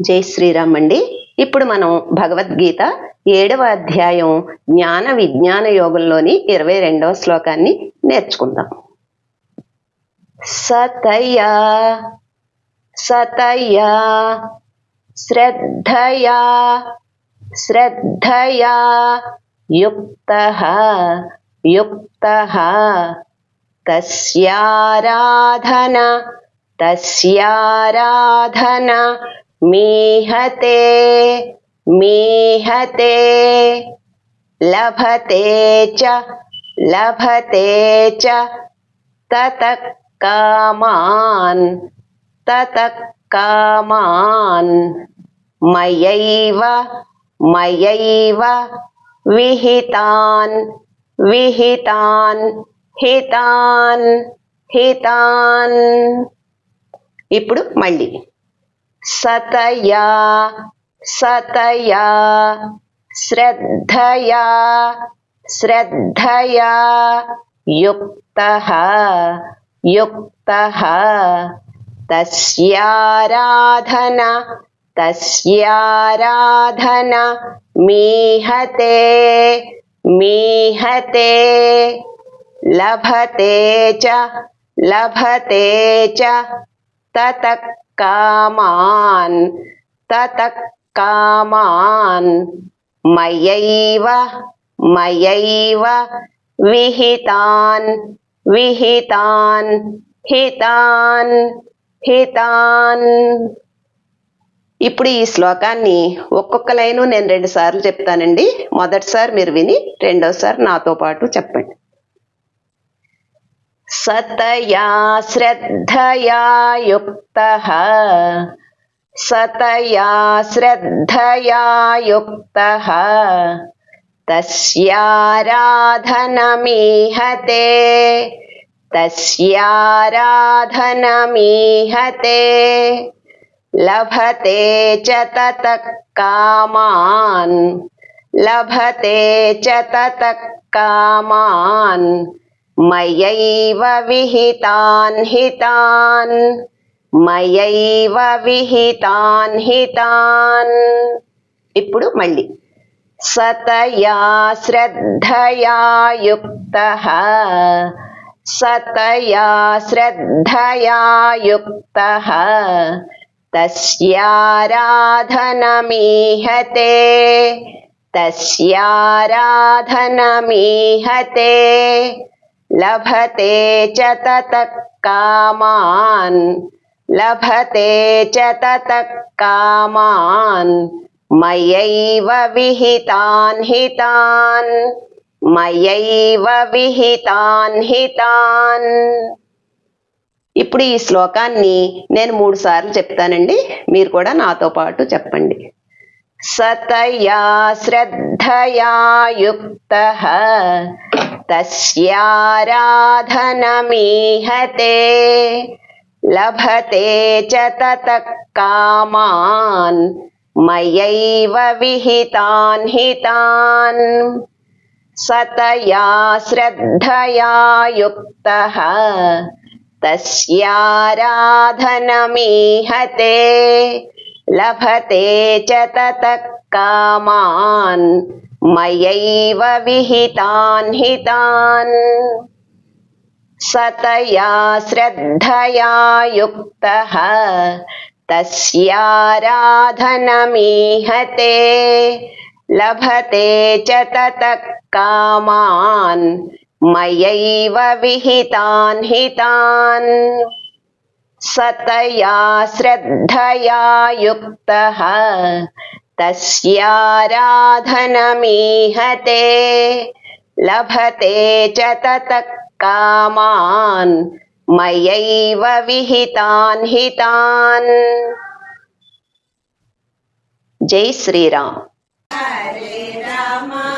జై శ్రీరామ్ అండి. ఇప్పుడు మనం భగవద్గీత ఏడవ అధ్యాయం జ్ఞాన విజ్ఞాన యోగంలోని ఇరవై రెండవ శ్లోకాన్ని నేర్చుకుందాం. సతయా సతయా శ్రద్ధయా శ్రద్ధయా యుక్త యుక్త తస్యారాధన తస్యారాధన మీహతే మీహతే లభతే చ లభతే చ తతః కామాన్ తతః కామాన్ మయైవ మయైవ విహితాన్ విహితాన్ హితాన్ హితాన్ ఇప్పుడు మళ్ళీ सतया सतया श्रद्धया श्रद्धया युक्तः युक्तः। तस्याराधना तस्याराधना मीहते मीहते लभते च लभते च। తతకామాన్ తతకామాన్ మయైవ మయైవ విహితాన్ విహితాన్ హితాన్ హితాన్ ఇప్పుడు ఈ శ్లోకాన్ని ఒక్కొక్క లైను నేను రెండు సార్లు చెప్తానండి. మొదటిసారి మీరు విని రెండోసారి నాతో పాటు చెప్పండి. सतया श्रद्धया युक्त। सतया श्रद्धया युक्तः। तस्याराधनमीहते। तस्याराधनमीहते। लभते च ततः कामान्। लभते च ततः कामान्। మయైవ విహితాన్ హితాన్ మయైవ విహితాన్ హితాన్ ఇప్పుడు మళ్ళీ సతయా శ్రద్ధయా యుక్త సతయా శ్రద్ధయా యుక్త తస్యారాధనమీహతే తస్యారాధనమీహతే లభతే చ కామాన్. లభతే చ కామాన్. మయైవ విహితాన్ హితాన్. మయైవ విహితాన్ హితాన్. ఇప్పుడు ఈ శ్లోకాన్ని నేను మూడు సార్లు చెప్తానండి. మీరు కూడా నాతో పాటు చెప్పండి. సతయా శ్రద్ధయా యుక్త. तस्याराधनमीहते, लभते च ततः कामान्, मयैव विहितान् हितान्। सतया श्रद्धया युक्तः, तस्याराधनमीहते, लभते च ततः कामान् मयैव विहितान् हितान् सतया श्रद्धया युक्तः तस्याराधनमीहते लभते च ततः कामान् मयैव विहितान् हितान् सतया श्रद्धया युक्तः तस्याराधनमीहते लभते च ततः कामान् मयैव विहितान् हितान्। जय श्रीराम। हरे रामा।